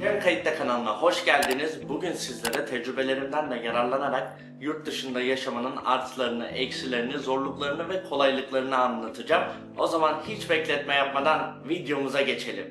Cem Kayıtta kanalına hoş geldiniz. Bugün sizlere tecrübelerimden de yararlanarak yurt dışında yaşamanın artılarını, eksilerini, zorluklarını ve kolaylıklarını anlatacağım. O zaman hiç bekletme yapmadan videomuza geçelim.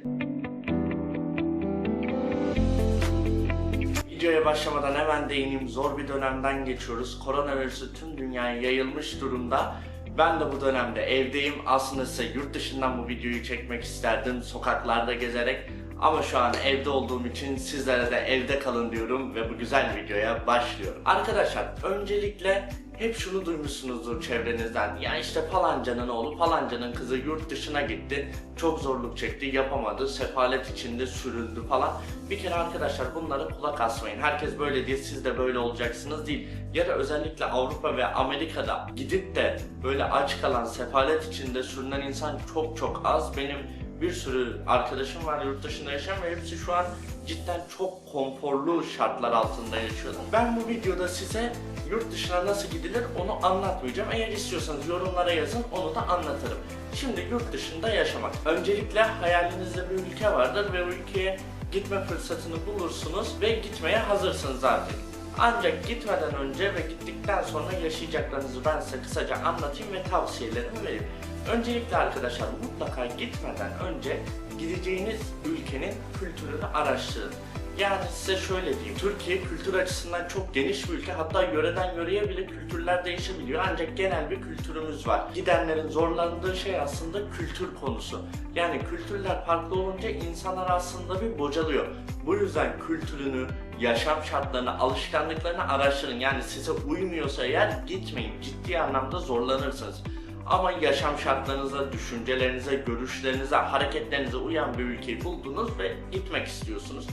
Videoya başlamadan hemen değineyim. Zor bir dönemden geçiyoruz. Koronavirüsü tüm dünyaya yayılmış durumda. Ben de bu dönemde evdeyim. Aslında size yurt dışından bu videoyu çekmek isterdim. Sokaklarda gezerek. Ama şu an evde olduğum için sizlere de evde kalın diyorum ve bu güzel videoya başlıyorum. Arkadaşlar öncelikle hep şunu duymuşsunuzdur çevrenizden. Ya işte falancanın oğlu falancanın kızı yurt dışına gitti. Çok zorluk çekti, yapamadı, sefalet içinde süründü falan. Bir kere arkadaşlar bunlara kulak asmayın. Herkes böyle diye siz de böyle olacaksınız değil. Ya da özellikle Avrupa ve Amerika'da gidip de böyle aç kalan, sefalet içinde sürünen insan çok çok az. Benim bir sürü arkadaşım var yurt dışında yaşayan ve hepsi şu an cidden çok konforlu şartlar altında yaşıyorlar. Ben bu videoda size yurt dışına nasıl gidilir onu anlatmayacağım. Eğer istiyorsanız yorumlara yazın onu da anlatırım. Şimdi yurt dışında yaşamak. Öncelikle hayalinizde bir ülke vardır ve o ülkeye gitme fırsatını bulursunuz ve gitmeye hazırsınız artık. Ancak gitmeden önce ve gittikten sonra yaşayacaklarınızı ben size kısaca anlatayım ve tavsiyelerimi vereyim. Öncelikle arkadaşlar mutlaka gitmeden önce gideceğiniz ülkenin kültürünü araştırın. Yani size şöyle diyeyim, Türkiye kültür açısından çok geniş bir ülke. Hatta yöreden yöreye bile kültürler değişebiliyor. Ancak genel bir kültürümüz var. Gidenlerin zorlandığı şey aslında kültür konusu. Yani kültürler farklı olunca insanlar aslında bir bocalıyor. Bu yüzden kültürünü, yaşam şartlarını, alışkanlıklarını araştırın. Yani size uymuyorsa eğer gitmeyin. Ciddi anlamda zorlanırsınız. Ama yaşam şartlarınıza, düşüncelerinize, görüşlerinize, hareketlerinize uyan bir ülkeyi buldunuz ve gitmek istiyorsunuz.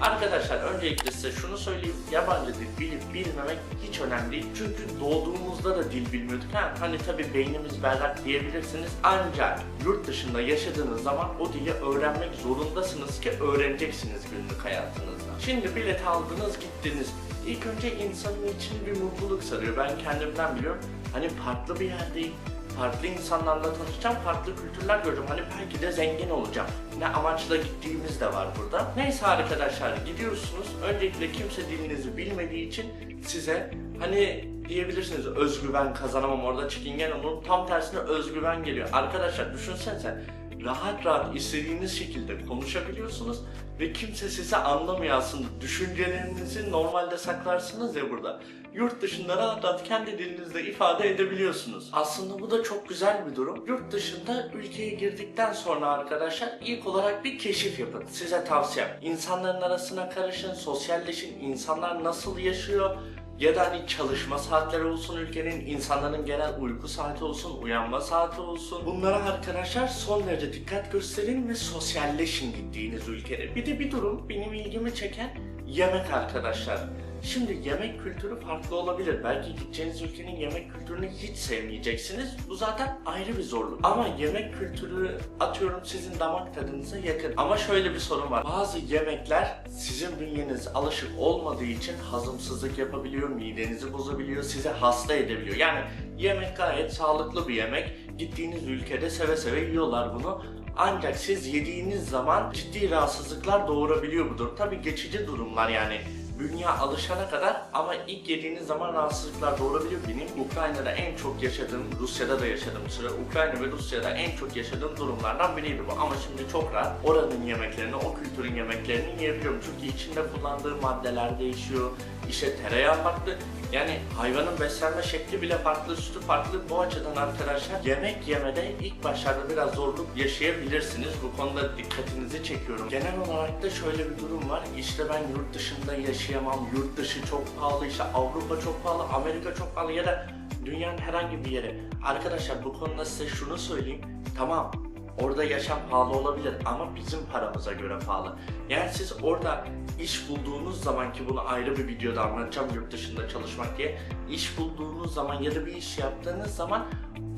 Arkadaşlar öncelikle size şunu söyleyeyim. Yabancı dil bilip bilmemek hiç önemli değil. Çünkü doğduğumuzda da dil bilmiyorduk. Ha, hani tabi beynimiz berrak diyebilirsiniz. Ancak yurt dışında yaşadığınız zaman o dili öğrenmek zorundasınız ki öğreneceksiniz günlük hayatınızda. Şimdi bilet aldınız gittiniz. İlk önce insanın için bir mutluluk sarıyor. Ben kendimden biliyorum. Hani farklı bir yerdeyim farklı insanlarla tanışacağım, farklı kültürler göreceğim. Hani belki de zengin olacağım. Ne amaçla gittiğimiz de var burada. Neyse arkadaşlar gidiyorsunuz. Öncelikle kimse dilinizi bilmediği için size hani diyebilirsiniz özgüven kazanamam orada çekingen olun. Tam tersine özgüven geliyor. Arkadaşlar düşünsenize rahat rahat istediğiniz şekilde konuşabiliyorsunuz ve kimse sizi anlamıyor aslında. Düşüncelerinizi normalde saklarsınız ya burada. Yurt dışında rahat rahat kendi dilinizde ifade edebiliyorsunuz. Aslında bu da çok güzel bir durum. Yurt dışında ülkeye girdikten sonra arkadaşlar ilk olarak bir keşif yapın. Size tavsiyem. İnsanların arasına karışın, sosyalleşin. İnsanlar nasıl yaşıyor? Ya da hani çalışma saatleri olsun ülkenin, insanların genel uyku saati olsun, uyanma saati olsun. Bunlara arkadaşlar son derece dikkat gösterin ve sosyalleşin gittiğiniz ülkede. Bir de bir durum benim ilgimi çeken yemek arkadaşlar. Şimdi yemek kültürü farklı olabilir. Belki gideceğiniz ülkenin yemek kültürünü hiç sevmeyeceksiniz. Bu zaten ayrı bir zorluk. Ama yemek kültürü atıyorum sizin damak tadınıza yakın. Ama şöyle bir sorun var. Bazı yemekler sizin bünyeniz alışık olmadığı için hazımsızlık yapabiliyor, midenizi bozabiliyor, sizi hasta edebiliyor. Yani yemek gayet sağlıklı bir yemek. Gittiğiniz ülkede seve seve yiyorlar bunu. Ancak siz yediğiniz zaman ciddi rahatsızlıklar doğurabiliyor bu durum. Tabii geçici durumlar yani bünye alışana kadar ama ilk yediğiniz zaman rahatsızlıklar doğurabiliyor. Benim Ukrayna'da en çok yaşadığım, Rusya'da da yaşadığım süre, Ukrayna ve Rusya'da en çok yaşadığım durumlardan biriydi bu. Ama şimdi çok rahat oranın yemeklerini, o kültürün yemeklerini yiyebiliyorum. Çünkü içinde kullandığı maddeler değişiyor, işte tereyağı farklı. Yani hayvanın beslenme şekli bile farklı, sütü farklı. Bu açıdan arkadaşlar yemek yemede ilk başlarda biraz zorluk yaşayabilirsiniz. Bu konuda dikkatinizi çekiyorum. Genel olarak da şöyle bir durum var. İşte ben yurt dışında yaşayamam, yurt dışı çok pahalı, işte Avrupa çok pahalı, Amerika çok pahalı ya da dünyanın herhangi bir yeri. Arkadaşlar bu konuda size şunu söyleyeyim. Tamam Orada yaşam pahalı olabilir ama bizim paramıza göre pahalı. Yani siz orada iş bulduğunuz zaman ki bunu ayrı bir videoda anlatacağım yurt dışında çalışmak diye. iş bulduğunuz zaman ya da bir iş yaptığınız zaman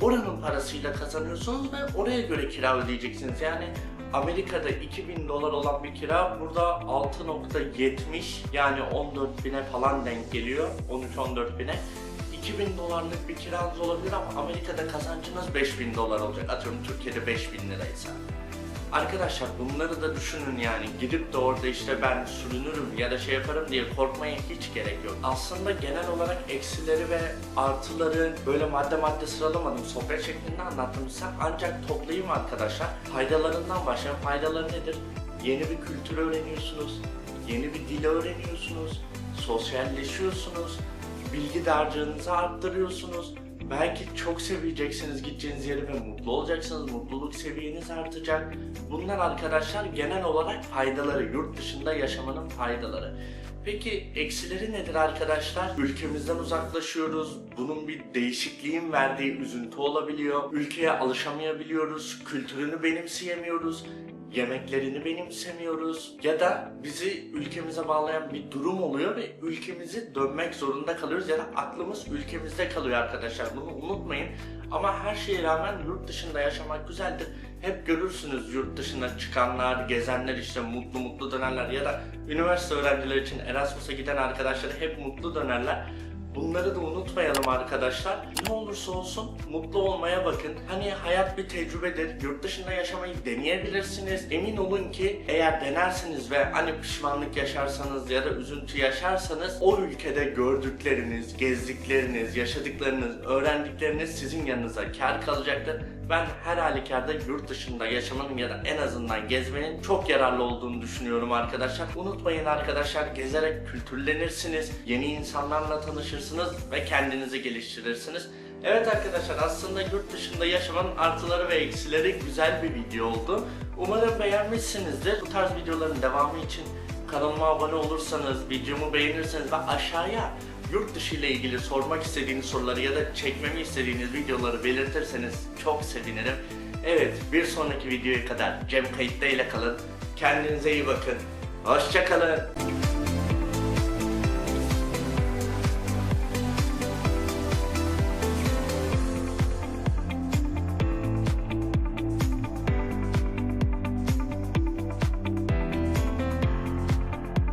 oranın parasıyla kazanıyorsunuz ve oraya göre kira ödeyeceksiniz. Yani Amerika'da 2000 dolar olan bir kira burada 6.70 yani 14 bine falan denk geliyor. 13-14 bine. 2000 dolarlık bir kiranız olabilir ama Amerika'da kazancınız 5000 dolar olacak. Atıyorum Türkiye'de 5000 liraysa. Arkadaşlar bunları da düşünün yani gidip de orada işte ben sürünürüm ya da şey yaparım diye korkmaya hiç gerek yok. Aslında genel olarak eksileri ve artıları böyle madde madde sıralamadım. Sohbet şeklinde anlattım size ancak toplayayım arkadaşlar. Faydalarından başlayalım. Faydaları nedir? Yeni bir kültür öğreniyorsunuz. Yeni bir dil öğreniyorsunuz. Sosyalleşiyorsunuz. Bilgi dağarcığınızı arttırıyorsunuz. Belki çok seveceksiniz gideceğiniz yeri ve mutlu olacaksınız. Mutluluk seviyeniz artacak. Bunlar arkadaşlar genel olarak faydaları. Yurt dışında yaşamanın faydaları. Peki eksileri nedir arkadaşlar? Ülkemizden uzaklaşıyoruz. Bunun bir değişikliğin verdiği üzüntü olabiliyor. Ülkeye alışamayabiliyoruz. Kültürünü benimseyemiyoruz yemeklerini benimsemiyoruz ya da bizi ülkemize bağlayan bir durum oluyor ve ülkemizi dönmek zorunda kalıyoruz ya da aklımız ülkemizde kalıyor arkadaşlar bunu unutmayın ama her şeye rağmen yurt dışında yaşamak güzeldir. Hep görürsünüz yurt dışına çıkanlar, gezenler işte mutlu mutlu dönerler ya da üniversite öğrencileri için Erasmus'a giden arkadaşlar hep mutlu dönerler. Bunları da unutmayalım arkadaşlar. Ne olursa olsun mutlu olmaya bakın. Hani hayat bir tecrübedir. Yurt dışında yaşamayı deneyebilirsiniz. Emin olun ki eğer denerseniz ve hani pişmanlık yaşarsanız ya da üzüntü yaşarsanız o ülkede gördükleriniz, gezdikleriniz, yaşadıklarınız, öğrendikleriniz sizin yanınıza kar kalacaktır. Ben her halükarda yurt dışında yaşamanın ya da en azından gezmenin çok yararlı olduğunu düşünüyorum arkadaşlar. Unutmayın arkadaşlar gezerek kültürlenirsiniz, yeni insanlarla tanışırsınız ve kendinizi geliştirirsiniz. Evet arkadaşlar aslında yurt dışında yaşamanın artıları ve eksileri güzel bir video oldu. Umarım beğenmişsinizdir. Bu tarz videoların devamı için kanalıma abone olursanız, videomu beğenirseniz ve aşağıya yurt dışı ile ilgili sormak istediğiniz soruları ya da çekmemi istediğiniz videoları belirtirseniz çok sevinirim. Evet bir sonraki videoya kadar Cem Kayıtta ile kalın. Kendinize iyi bakın. Hoşçakalın.